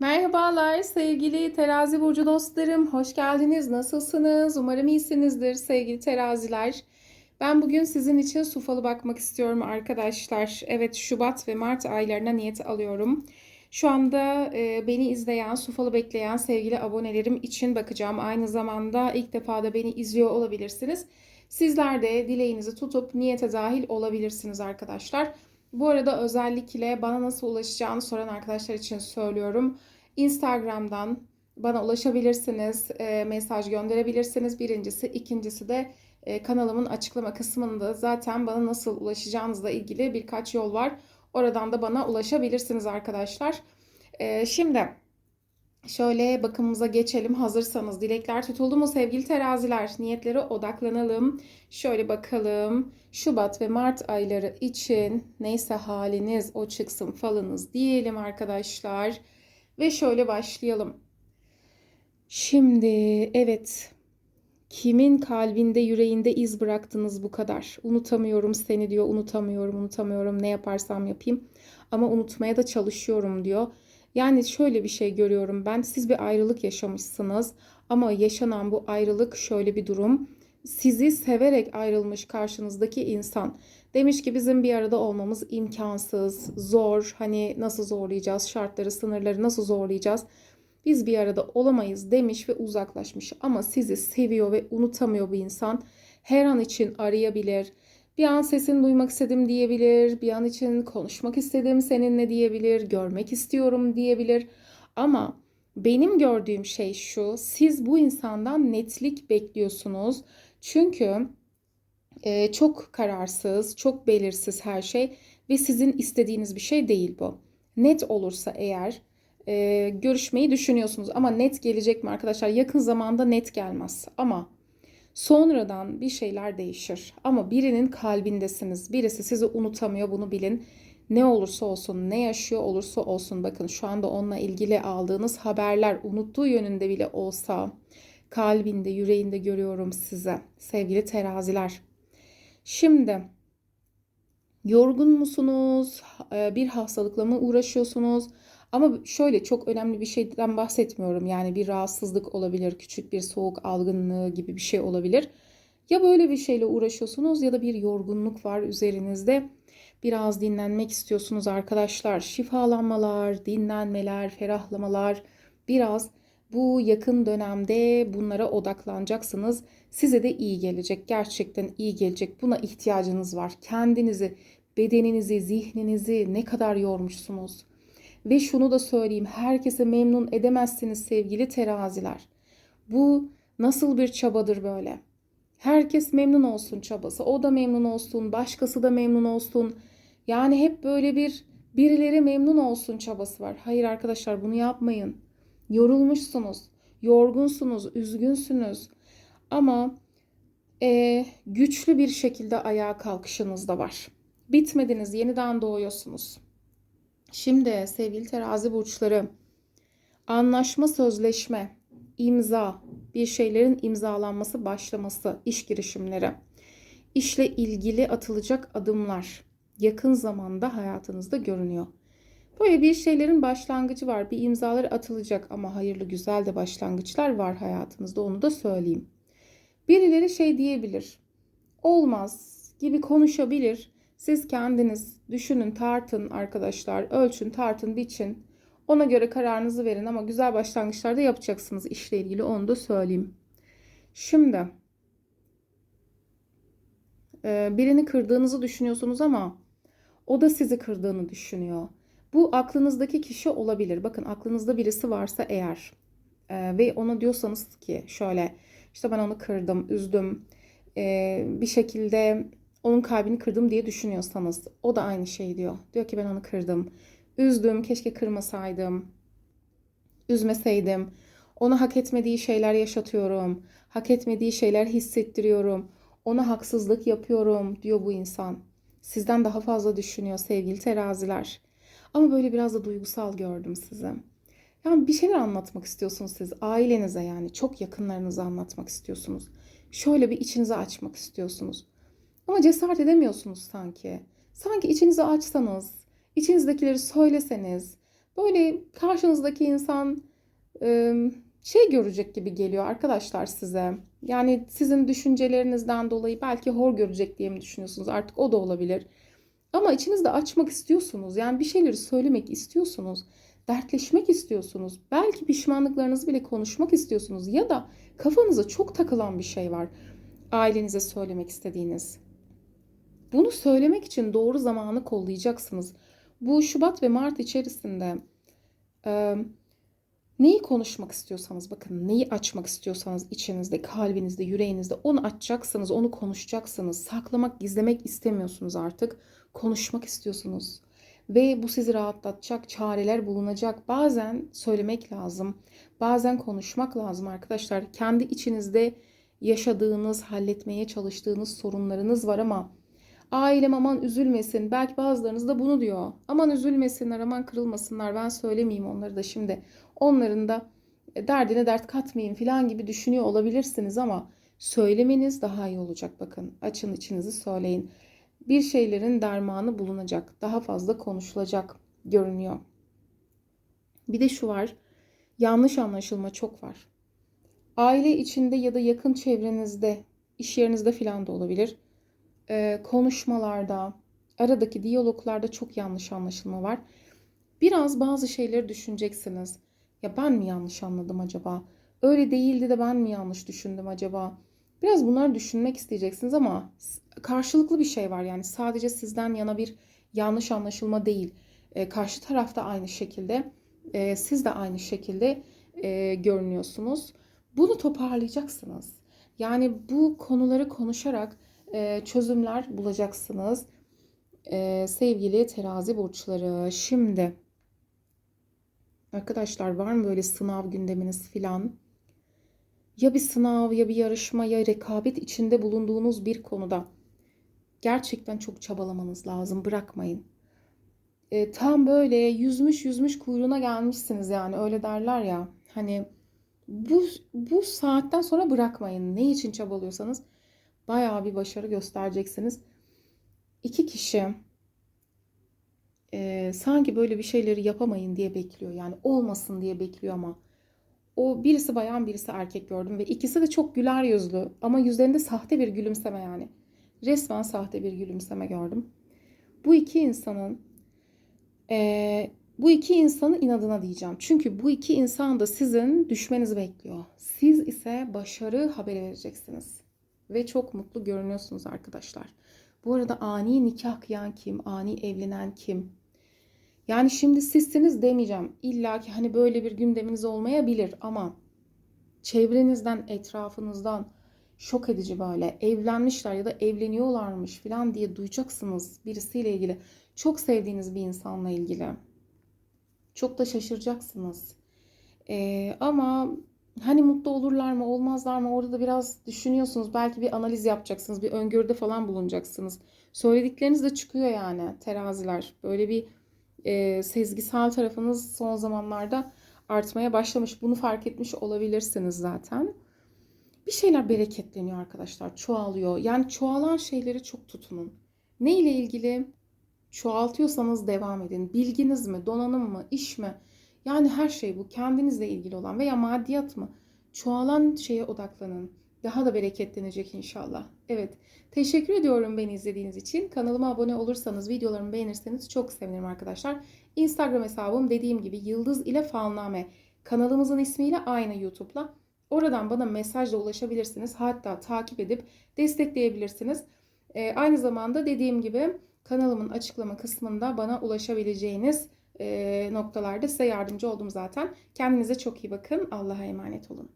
Merhabalar sevgili terazi burcu dostlarım. Hoş geldiniz. Nasılsınız? Umarım iyisinizdir sevgili teraziler. Ben bugün sizin için su falı bakmak istiyorum arkadaşlar. Evet Şubat ve Mart aylarına niyet alıyorum. Şu anda e, beni izleyen, su falı bekleyen sevgili abonelerim için bakacağım. Aynı zamanda ilk defa da beni izliyor olabilirsiniz. Sizler de dileğinizi tutup niyete dahil olabilirsiniz arkadaşlar. Bu arada özellikle bana nasıl ulaşacağını soran arkadaşlar için söylüyorum. Instagram'dan bana ulaşabilirsiniz, e, mesaj gönderebilirsiniz. Birincisi, ikincisi de e, kanalımın açıklama kısmında zaten bana nasıl ulaşacağınızla ilgili birkaç yol var. Oradan da bana ulaşabilirsiniz arkadaşlar. E, şimdi şöyle bakımımıza geçelim. Hazırsanız dilekler tutuldu mu sevgili teraziler? Niyetlere odaklanalım. Şöyle bakalım. Şubat ve Mart ayları için neyse haliniz o çıksın falınız diyelim arkadaşlar. Ve şöyle başlayalım. Şimdi evet kimin kalbinde yüreğinde iz bıraktınız bu kadar? Unutamıyorum seni diyor. Unutamıyorum, unutamıyorum. Ne yaparsam yapayım. Ama unutmaya da çalışıyorum diyor. Yani şöyle bir şey görüyorum ben. Siz bir ayrılık yaşamışsınız ama yaşanan bu ayrılık şöyle bir durum. Sizi severek ayrılmış karşınızdaki insan. Demiş ki bizim bir arada olmamız imkansız, zor. Hani nasıl zorlayacağız? Şartları, sınırları nasıl zorlayacağız? Biz bir arada olamayız demiş ve uzaklaşmış. Ama sizi seviyor ve unutamıyor bu insan. Her an için arayabilir. Bir an sesini duymak istedim diyebilir. Bir an için konuşmak istedim seninle diyebilir. Görmek istiyorum diyebilir. Ama benim gördüğüm şey şu. Siz bu insandan netlik bekliyorsunuz. Çünkü e, çok kararsız, çok belirsiz her şey ve sizin istediğiniz bir şey değil bu. Net olursa eğer e, görüşmeyi düşünüyorsunuz ama net gelecek mi arkadaşlar? Yakın zamanda net gelmez ama sonradan bir şeyler değişir. Ama birinin kalbindesiniz. Birisi sizi unutamıyor bunu bilin. Ne olursa olsun, ne yaşıyor olursa olsun bakın şu anda onunla ilgili aldığınız haberler unuttuğu yönünde bile olsa kalbinde, yüreğinde görüyorum size sevgili teraziler. Şimdi yorgun musunuz? Ee, bir hastalıkla mı uğraşıyorsunuz? Ama şöyle çok önemli bir şeyden bahsetmiyorum. Yani bir rahatsızlık olabilir, küçük bir soğuk algınlığı gibi bir şey olabilir. Ya böyle bir şeyle uğraşıyorsunuz ya da bir yorgunluk var üzerinizde. Biraz dinlenmek istiyorsunuz arkadaşlar. Şifalanmalar, dinlenmeler, ferahlamalar. Biraz bu yakın dönemde bunlara odaklanacaksınız. Size de iyi gelecek. Gerçekten iyi gelecek. Buna ihtiyacınız var. Kendinizi, bedeninizi, zihninizi ne kadar yormuşsunuz. Ve şunu da söyleyeyim. Herkese memnun edemezsiniz sevgili teraziler. Bu nasıl bir çabadır böyle? Herkes memnun olsun çabası. O da memnun olsun, başkası da memnun olsun. Yani hep böyle bir birileri memnun olsun çabası var. Hayır arkadaşlar bunu yapmayın. Yorulmuşsunuz, yorgunsunuz, üzgünsünüz. Ama e, güçlü bir şekilde ayağa kalkışınız da var. Bitmediniz, yeniden doğuyorsunuz. Şimdi sevgili terazi burçları, anlaşma, sözleşme, imza, bir şeylerin imzalanması, başlaması, iş girişimleri, işle ilgili atılacak adımlar yakın zamanda hayatınızda görünüyor. Böyle bir şeylerin başlangıcı var. Bir imzalar atılacak ama hayırlı güzel de başlangıçlar var hayatınızda onu da söyleyeyim. Birileri şey diyebilir. Olmaz gibi konuşabilir. Siz kendiniz düşünün, tartın arkadaşlar. Ölçün, tartın, biçin. Ona göre kararınızı verin ama güzel başlangıçlar da yapacaksınız işle ilgili onu da söyleyeyim. Şimdi birini kırdığınızı düşünüyorsunuz ama o da sizi kırdığını düşünüyor. Bu aklınızdaki kişi olabilir. Bakın aklınızda birisi varsa eğer e, ve ona diyorsanız ki şöyle işte ben onu kırdım, üzdüm, e, bir şekilde onun kalbini kırdım diye düşünüyorsanız o da aynı şey diyor. Diyor ki ben onu kırdım, üzdüm, keşke kırmasaydım, üzmeseydim. Ona hak etmediği şeyler yaşatıyorum, hak etmediği şeyler hissettiriyorum, ona haksızlık yapıyorum diyor bu insan. Sizden daha fazla düşünüyor sevgili teraziler. Ama böyle biraz da duygusal gördüm sizi. Yani bir şeyler anlatmak istiyorsunuz siz. Ailenize yani çok yakınlarınıza anlatmak istiyorsunuz. Şöyle bir içinizi açmak istiyorsunuz. Ama cesaret edemiyorsunuz sanki. Sanki içinizi açsanız, içinizdekileri söyleseniz Böyle karşınızdaki insan şey görecek gibi geliyor arkadaşlar size. Yani sizin düşüncelerinizden dolayı belki hor görecek diye mi düşünüyorsunuz? Artık o da olabilir. Ama içinizde açmak istiyorsunuz. Yani bir şeyleri söylemek istiyorsunuz. Dertleşmek istiyorsunuz. Belki pişmanlıklarınızı bile konuşmak istiyorsunuz. Ya da kafanıza çok takılan bir şey var. Ailenize söylemek istediğiniz. Bunu söylemek için doğru zamanı kollayacaksınız. Bu Şubat ve Mart içerisinde e, neyi konuşmak istiyorsanız bakın neyi açmak istiyorsanız içinizde, kalbinizde, yüreğinizde onu açacaksınız, onu konuşacaksınız. Saklamak, gizlemek istemiyorsunuz artık. Konuşmak istiyorsunuz. Ve bu sizi rahatlatacak çareler bulunacak. Bazen söylemek lazım. Bazen konuşmak lazım arkadaşlar. Kendi içinizde yaşadığınız, halletmeye çalıştığınız sorunlarınız var ama ailem aman üzülmesin. Belki bazılarınız da bunu diyor. Aman üzülmesinler, aman kırılmasınlar. Ben söylemeyeyim onları da şimdi. Onların da e, derdine dert katmayayım falan gibi düşünüyor olabilirsiniz ama söylemeniz daha iyi olacak bakın. Açın içinizi söyleyin. Bir şeylerin dermanı bulunacak. Daha fazla konuşulacak görünüyor. Bir de şu var. Yanlış anlaşılma çok var. Aile içinde ya da yakın çevrenizde, iş yerinizde falan da olabilir. Ee, konuşmalarda, aradaki diyaloglarda çok yanlış anlaşılma var. Biraz bazı şeyleri düşüneceksiniz. Ya ben mi yanlış anladım acaba? Öyle değildi de ben mi yanlış düşündüm acaba? Biraz bunları düşünmek isteyeceksiniz ama karşılıklı bir şey var yani sadece sizden yana bir yanlış anlaşılma değil. E, karşı tarafta aynı şekilde, e, siz de aynı şekilde e, görünüyorsunuz. Bunu toparlayacaksınız. Yani bu konuları konuşarak e, çözümler bulacaksınız. E, sevgili terazi burçları. Şimdi arkadaşlar var mı böyle sınav gündeminiz filan? Ya bir sınav ya bir yarışma ya rekabet içinde bulunduğunuz bir konuda gerçekten çok çabalamanız lazım. Bırakmayın. E, tam böyle yüzmüş yüzmüş kuyruğuna gelmişsiniz yani öyle derler ya. Hani bu, bu saatten sonra bırakmayın. Ne için çabalıyorsanız bayağı bir başarı göstereceksiniz. İki kişi e, sanki böyle bir şeyleri yapamayın diye bekliyor. Yani olmasın diye bekliyor ama o birisi bayan birisi erkek gördüm ve ikisi de çok güler yüzlü ama yüzlerinde sahte bir gülümseme yani. Resmen sahte bir gülümseme gördüm. Bu iki insanın e, bu iki insanın inadına diyeceğim. Çünkü bu iki insan da sizin düşmenizi bekliyor. Siz ise başarı haberi vereceksiniz. Ve çok mutlu görünüyorsunuz arkadaşlar. Bu arada ani nikah kıyan kim? Ani evlenen kim? Yani şimdi sizsiniz demeyeceğim. İlla ki hani böyle bir gündeminiz olmayabilir ama çevrenizden, etrafınızdan şok edici böyle evlenmişler ya da evleniyorlarmış falan diye duyacaksınız birisiyle ilgili. Çok sevdiğiniz bir insanla ilgili. Çok da şaşıracaksınız. Ee, ama hani mutlu olurlar mı olmazlar mı orada da biraz düşünüyorsunuz. Belki bir analiz yapacaksınız. Bir öngörüde falan bulunacaksınız. Söyledikleriniz de çıkıyor yani teraziler. Böyle bir e, sezgisel tarafınız son zamanlarda artmaya başlamış. Bunu fark etmiş olabilirsiniz zaten. Bir şeyler bereketleniyor arkadaşlar. Çoğalıyor. Yani çoğalan şeyleri çok tutunun. Ne ile ilgili? Çoğaltıyorsanız devam edin. Bilginiz mi, donanım mı, iş mi? Yani her şey bu kendinizle ilgili olan veya maddiyat mı? Çoğalan şeye odaklanın. Daha da bereketlenecek inşallah. Evet. Teşekkür ediyorum beni izlediğiniz için. Kanalıma abone olursanız, videolarımı beğenirseniz çok sevinirim arkadaşlar. Instagram hesabım dediğim gibi Yıldız ile Falname. Kanalımızın ismiyle aynı YouTube'la. Oradan bana mesajla ulaşabilirsiniz. Hatta takip edip destekleyebilirsiniz. Ee, aynı zamanda dediğim gibi kanalımın açıklama kısmında bana ulaşabileceğiniz noktalarda size yardımcı oldum zaten. Kendinize çok iyi bakın. Allah'a emanet olun.